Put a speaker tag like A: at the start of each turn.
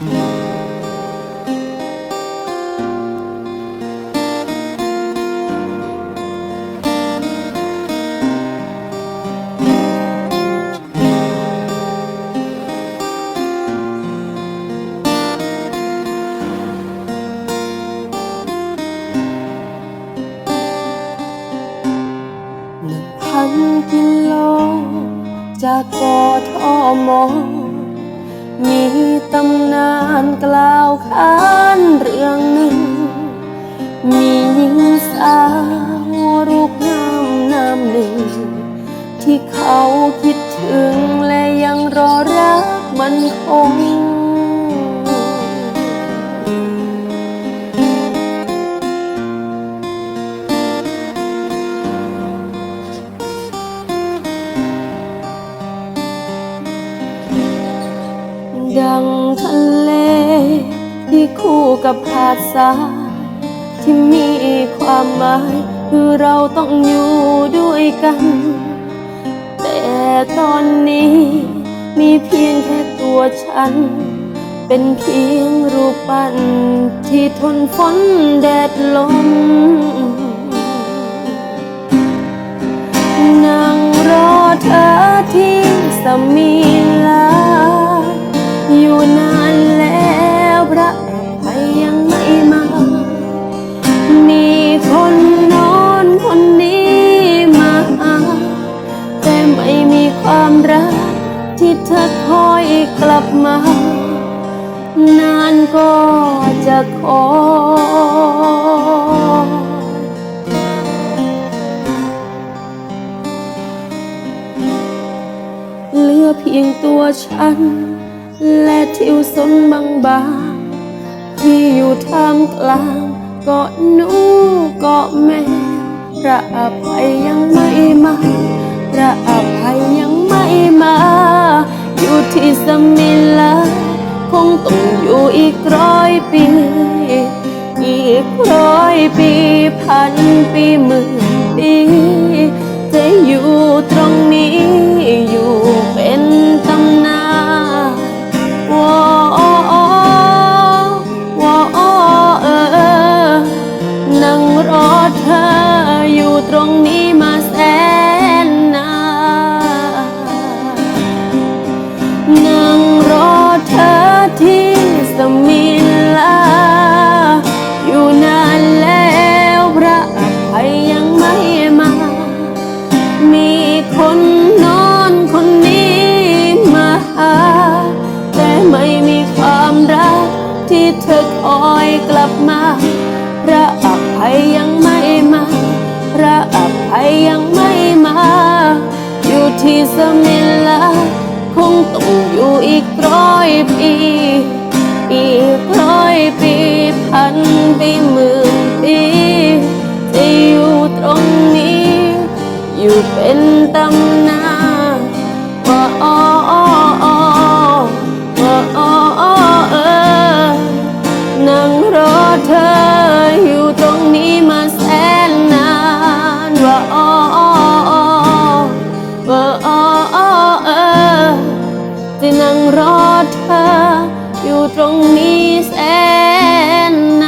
A: หนึ่งพันกิโลจากกทมมี ตำนานกล่าวขานเรื่องหนึ่ง มีหญิงสาวรูปงามน้ำหนึ่ง ที่เขาคิด ดังทะเล ที่คู่กับหาดทรายที่มีความหมายคือเราต้องอยู่ด้วยกัน แต่ตอนนี้มีเพียงแค่ตัวฉัน เป็นเพียงรูปปั้นที่ทนฝนแดดลมนั่งรอเธอที่สมีลา ความรักที่เธอคอยกลับมา นานก็จะขอ เหลือเพียงตัวฉัน และทิวสนบางบางๆที่อยู่ท่ามกลางเกาะหนูเกาะแม่พระอภัยยังไม่มาพระอภัยยัง ที่สมิลาคงต้องอยู่อีกร้อยปี อีกร้อยปีพันปีหมื่นปี จะอยู่ตรงนี้อยู่เป็นตำนานวอวอเออนั่งรอเธออยู่ตรงนี้ มิลา อยู่นานแล้วพระอภัยยังไม่มา มีคนนอนคนนี้มาหา แต่ไม่มีความรักที่เธอคอยกลับมา พระอภัยยังไม่มา พระอภัยยังไม่มา อยู่ที่สมิลาคงต้องอยู่อีกร้อยปี อีกร้อยปีพันปีหมื่นปีจะอยู่ตรงนี้ อยู่เป็นตำนานว่าอ้ออ้ออ้อว่าอ้ออ้อเออนั่งรอเธออยู่ตรงนี้มาแสนนานว่าอ้ออ้ออ้อว่าอ้ออ้อเออจะนั่งรอเธอ อยู่ตรงนี้แสนนาน